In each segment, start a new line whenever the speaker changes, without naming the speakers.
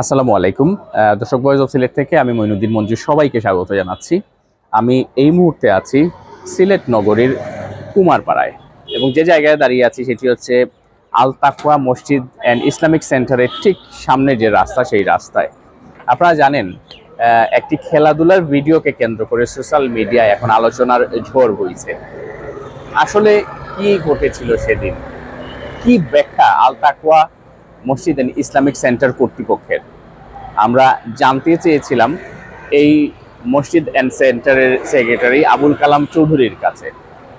আসসালামু আলাইকুম। দর্শক বয়েজ অফ সিলেট থেকে আমি মইনুদ্দিন মঞ্জু সবাইকে স্বাগত জানাচ্ছি। আমি এই মুহূর্তে আছি সিলেট নগরীর কুমারপাড়ায় এবং যে জায়গায় দাঁড়িয়ে আছি সেটি হচ্ছে আল তাকওয়া মসজিদ অ্যান্ড ইসলামিক সেন্টারের ঠিক সামনে যে রাস্তা, সেই রাস্তায়। আপনারা জানেন একটি খেলাধুলার ভিডিওকে কেন্দ্র করে সোশ্যাল মিডিয়ায় এখন আলোচনার ঝড় বইছে। আসলে কি ঘটেছিল সেদিন? কি ব্যাখ্যা আল তাকওয়া মসজিদ অ্যান্ড ইসলামিক সেন্টার কর্তৃপক্ষের। আমরা জানতে চেয়েছিলাম এই মসজিদ অ্যান্ড সেন্টারের সেক্রেটারি আবুল কালাম চৌধুরীর কাছে।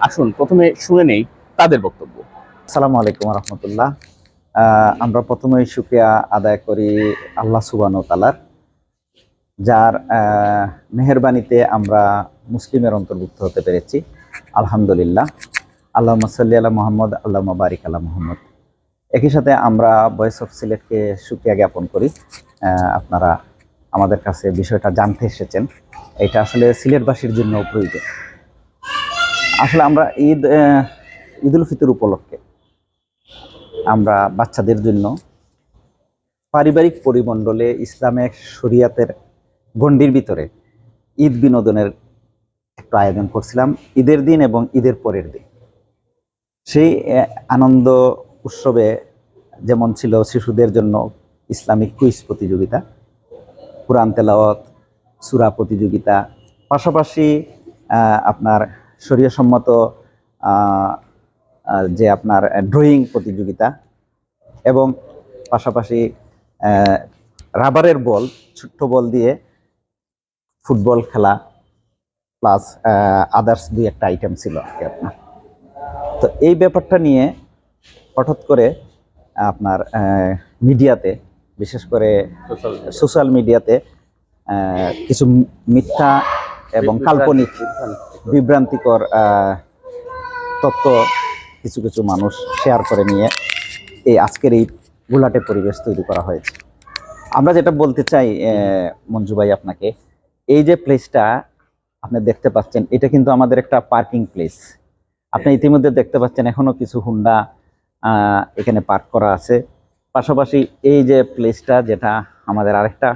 আসুন, প্রথমে শুনে নেই তাদের বক্তব্য।
আসসালামু আলাইকুম রহমতুল্লাহ। আমরা প্রথমেই শুক্রিয়া আদায় করি আল্লাহ সুবানো তালার যার মেহেরবানিতে আমরা মুসলিমের অন্তর্ভুক্ত হতে পেরেছি। আলহামদুলিল্লাহ। আল্লাহ সাল্লি আল্লাহ মোহাম্মদ আল্লাহ বারিক আল্লাহ মোহাম্মদ। একই সাথে আমরা ভয়েস অফ সিলেটকে সুক্রিয়া জ্ঞাপন করি। আপনারা আমাদের কাছে বিষয়টা জানতে এসেছেন। এটা আসলে সিলেটবাসীর জন্য প্রয়োজন। আসলে আমরা ঈদ আহ, ঈদ উল ফিতর উপলক্ষে আমরা বাচ্চাদের জন্য পারিবারিক পরিমণ্ডলে ইসলামের শরিয়াতের গণ্ডির ভিতরে ঈদ বিনোদনের একটা আয়োজন করছিলাম ঈদের দিন এবং ঈদের পরের দিন। সেই আনন্দ উৎসবে যেমন ছিল শিশুদের জন্য ইসলামিক কুইজ প্রতিযোগিতা কোরআন তেলাওয়াত সুরা প্রতিযোগিতা পাশাপাশি আপনার আহ, যে আপনার ড্রয়িং প্রতিযোগিতা এবং পাশাপাশি রাবারের বল ছোট্ট বল দিয়ে ফুটবল খেলা প্লাস আদার্স দুই একটা আইটেম ছিল আর কি আপনার। তো এই ব্যাপারটা নিয়ে হঠাৎ করে আপনার মিডিয়াতে বিশেষ করে সোশ্যাল মিডিয়াতে কিছু মিথ্যা এবং কাল্পনিক বিভ্রান্তিকর তথ্য কিছু কিছু মানুষ শেয়ার করে নিয়ে এই আজকের এই গুলাটে পরিবেশ তৈরি করা হয়েছে। আমরা যেটা বলতে চাই মঞ্জু ভাই আপনাকে এই যে প্লেসটা আপনি দেখতে পাচ্ছেন এটা কিন্তু আমাদের একটা পার্কিং প্লেস আপনি ইতিমধ্যে দেখতে পাচ্ছেন এখনও কিছু হুন্ডা এখানে পার্ক করা আছে। পাশাপাশি এই যে প্লেসটা যেটা আমাদের আরেকটা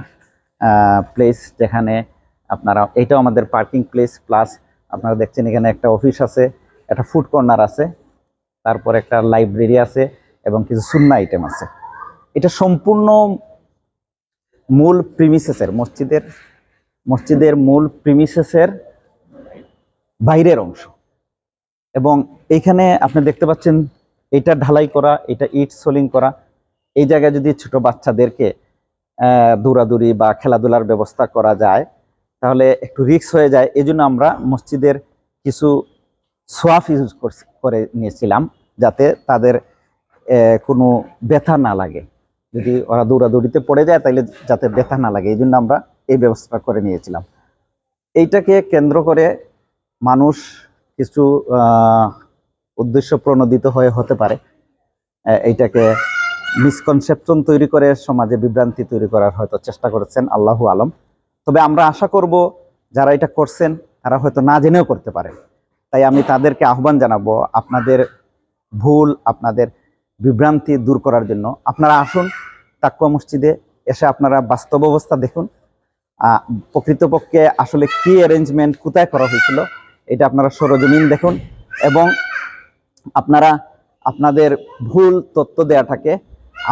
প্লেস যেখানে আপনারা, এটাও আমাদের পার্কিং প্লেস প্লাস আপনারা দেখছেন এখানে একটা অফিস আছে, একটা ফুড কর্নার আছে, তারপর একটা লাইব্রেরি আছে এবং কিছু সুন্না আইটেম আছে। এটা সম্পূর্ণ মূল প্রিমিসেসের মসজিদের মসজিদের মূল প্রিমিসেসের বাইরের অংশ। এবং এইখানে আপনি দেখতে পাচ্ছেন এটা ঢালাই করা, এটা ইট সোলিং করা। এই জায়গায় যদি ছোট বাচ্চাদেরকে দৌড়াদৌড়ি বা খেলাধুলার ব্যবস্থা করা যায়, তাহলে একটু রিস্ক হয়ে যায়। এই জন্য আমরা মসজিদের কিছু সোয়াফ ইউজ করে নিয়েছিলাম, যাতে তাদের কোনো ব্যথা না লাগে। যদি ওরা দৌড়াদৌড়িতে পড়ে যায় তাহলে যাতে ব্যথা না লাগে। এই জন্য আমরা এই ব্যবস্থা করে নিয়েছিলাম। এইটাকে কেন্দ্র করে মানুষ কিছু উদ্দেশ্য প্রণোদিত হয়ে হতে পারে। এইটাকে মিসকনসেপশন তৈরি করে সমাজে বিভ্রান্তি তৈরি করার হয়তো চেষ্টা করেছেন, আল্লাহু আলম। তবে আমরা আশা করব, যারা এটা করছেন, তারা হয়তো না জেনেও করতে পারে তাই আমি তাদেরকে আহ্বান জানাব, আপনাদের ভুল, আপনাদের বিভ্রান্তি দূর করার জন্য আপনারা আসুন তাকুয়া মসজিদে, এসে আপনারা বাস্তব অবস্থা দেখুন। প্রকৃতপক্ষে আসলে কি অ্যারেঞ্জমেন্ট কোথায় করা হয়েছিল, এটা আপনারা সরজমিন দেখুন এবং আপনারা আপনাদের ভুল তথ্য দেওয়াটাকে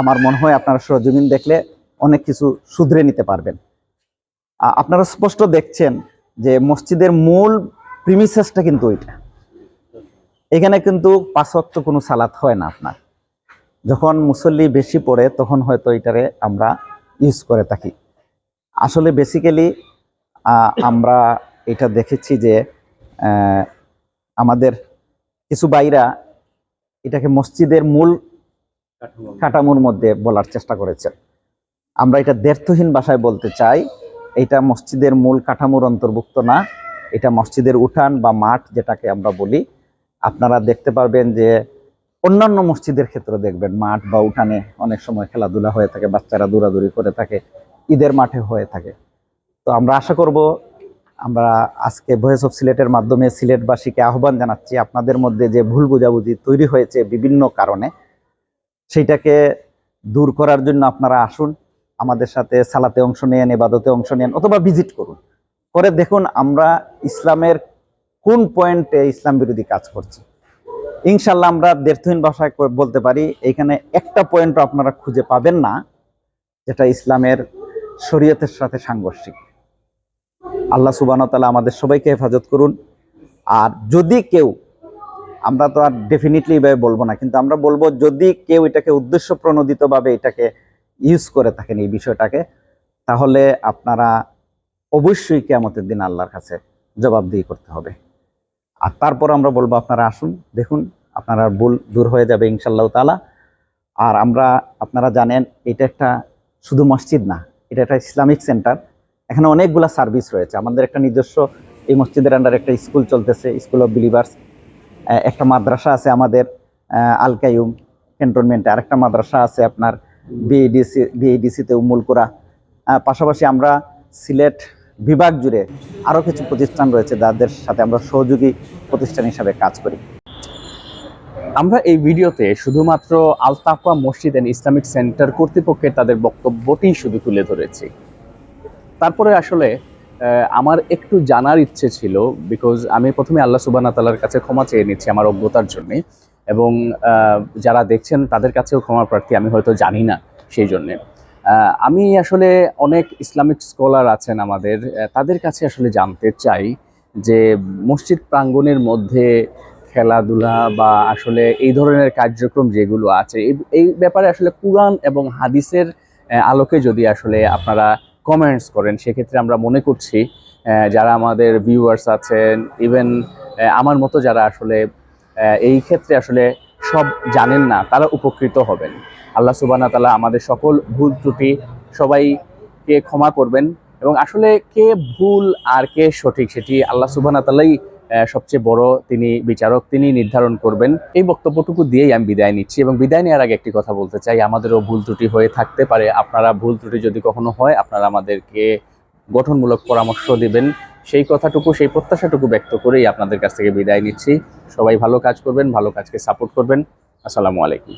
আমার মনে হয় আপনারা সরজমিন দেখলে অনেক কিছু শুধরে নিতে পারবেন। আপনারা স্পষ্ট দেখছেন যে মসজিদের মূল প্রিমিসেসটা কিন্তু ওইটা এখানে কিন্তু পাঁচত্ব কোনো সালাত হয় না আপনার। যখন মুসল্লি বেশি পড়ে, তখন হয়তো এটারে আমরা ইউজ করে থাকি। আসলে বেসিক্যালি আমরা এটা দেখেছি যে আমাদের কিছু বাইরা এটাকে মসজিদের মূল কাঠামোর মধ্যে বলার চেষ্টা করেছেন। আমরা এটা দ্ব্যর্থহীন ভাষায় বলতে চাই এটা মসজিদের মূল কাঠামোর অন্তর্ভুক্ত না এটা মসজিদের উঠান বা মাঠ যেটাকে আমরা বলি। আপনারা দেখতে পারবেন যে অন্যান্য মসজিদের ক্ষেত্রে দেখবেন মাঠ বা উঠানে অনেক সময় খেলাধুলা হয়ে থাকে বাচ্চারা দৌড়াদৌড়ি করে থাকে ঈদের মাঠে হয়ে থাকে। তো আমরা আশা করব আমরা আজকে ভয়েস অফ সিলেটের মাধ্যমে সিলেটবাসীকে আহ্বান জানাচ্ছি আপনাদের মধ্যে যে ভুল বোঝাবুঝি তৈরি হয়েছে বিভিন্ন কারণে, সেইটাকে দূর করার জন্য আপনারা আসুন, আমাদের সাথে সালাতে অংশ নেন, এবাদতে অংশ নেন অথবা ভিজিট করুন। করে দেখুন আমরা ইসলামের কোন পয়েন্টে ইসলাম বিরোধী কাজ করছি। ইনশাল্লাহ আমরা দেড়থহীন ভাষায় বলতে পারি, এখানে একটা পয়েন্টও আপনারা খুঁজে পাবেন না, যেটা ইসলামের শরীয়তের সাথে সাংঘর্ষিক। আল্লাহ সুবান তালা আমাদের সবাইকে হেফাজত করুন। আর যদি কেউ, আমরা তো আর ডেফিনেটলি এভাবে বলব না, কিন্তু আমরা বলব যদি কেউ এটাকে উদ্দেশ্য প্রণোদিতভাবে এটাকে ইউজ করে থাকেন এই বিষয়টাকে, তাহলে আপনারা অবশ্যই কেয়ামতের দিন আল্লাহর কাছে জবাবদিহি করতে হবে। আর তারপর আমরা বলব, আপনারা আসুন, দেখুন, আপনারা ভুল, দূর হয়ে যাবে ইনশাল্লাহ তালা আর আমরা, আপনারা জানেন, এটা একটা শুধু মসজিদ না, এটা একটা ইসলামিক সেন্টার। এখানে অনেকগুলা সার্ভিস রয়েছে। আমাদের একটা নিজস্ব এই মসজিদের আন্ডার একটা স্কুল চলতেছে স্কুল অফ বিলিভার্স একটা মাদ্রাসা আছে আমাদের আহ, আল কাইয়ুম ক্যান্টনমেন্টে আরেকটা মাদ্রাসা আছে আপনার বিএডিসি বিএডিসিতে উমুলকুরা পাশাপাশি আমরা সিলেট বিভাগ জুড়ে আরও কিছু প্রতিষ্ঠান রয়েছে যাদের সাথে আমরা সহযোগী প্রতিষ্ঠান হিসাবে কাজ করি।
আমরা এই ভিডিওতে শুধুমাত্র আলতাফা মসজিদ অ্যান্ড ইসলামিক সেন্টার কর্তৃপক্ষের তাদের বক্তব্যটি শুধু তুলে ধরেছি। তারপরে আসলে আমার একটু জানার ইচ্ছে ছিল বিকজ আমি প্রথমে আল্লাহ সুবানা তালার কাছে ক্ষমা চেয়ে নিচ্ছি আমার অজ্ঞতার জন্যে, এবং যারা দেখছেন তাদের কাছেও ক্ষমা প্রার্থী আমি হয়তো জানি না সেই জন্যে। আমি আসলে অনেক ইসলামিক স্কলার আছেন আমাদের তাদের কাছে আসলে জানতে চাই যে মসজিদ প্রাঙ্গণের মধ্যে খেলাধুলা বা আসলে এই ধরনের কার্যক্রম যেগুলো আছে, এই ব্যাপারে আসলে কোরআন এবং হাদিসের আলোকে যদি আসলে আপনারা কমেন্টস করেন, সেক্ষেত্রে আমরা মনে করছি যারা আমাদের ভিউয়ার্স আছেন ইভেন আমার মতো যারা আসলে এই ক্ষেত্রে আসলে সব জানেন না, তারা উপকৃত হবেন। আল্লাহ সুবানা তালা আমাদের সকল ভুল ত্রুটি সবাইকে ক্ষমা করবেন। এবং আসলে কে ভুল আর কে সঠিক, সেটি আল্লাহ সুবানা তালাই সবচেয়ে বড় তিনি বিচারক, তিনি নির্ধারণ করবেন। এই বক্তব্যটুকু দিয়েই আমি বিদায় নিচ্ছি এবং বিদায় নেওয়ার আগে একটি কথা বলতে চাই। আমাদেরও ভুল ত্রুটি হয়ে থাকতে পারে। আপনারা ভুল ত্রুটি যদি কখনো হয়, আপনারা আমাদেরকে গঠনমূলক পরামর্শ দিবেন। সেই কথাটুকু, সেই প্রত্যাশাটুকু ব্যক্ত করেই আপনাদের কাছ থেকে বিদায় নিচ্ছি। সবাই ভালো কাজ করবেন, ভালো কাজকে সাপোর্ট করবেন। আসসালামু আলাইকুম।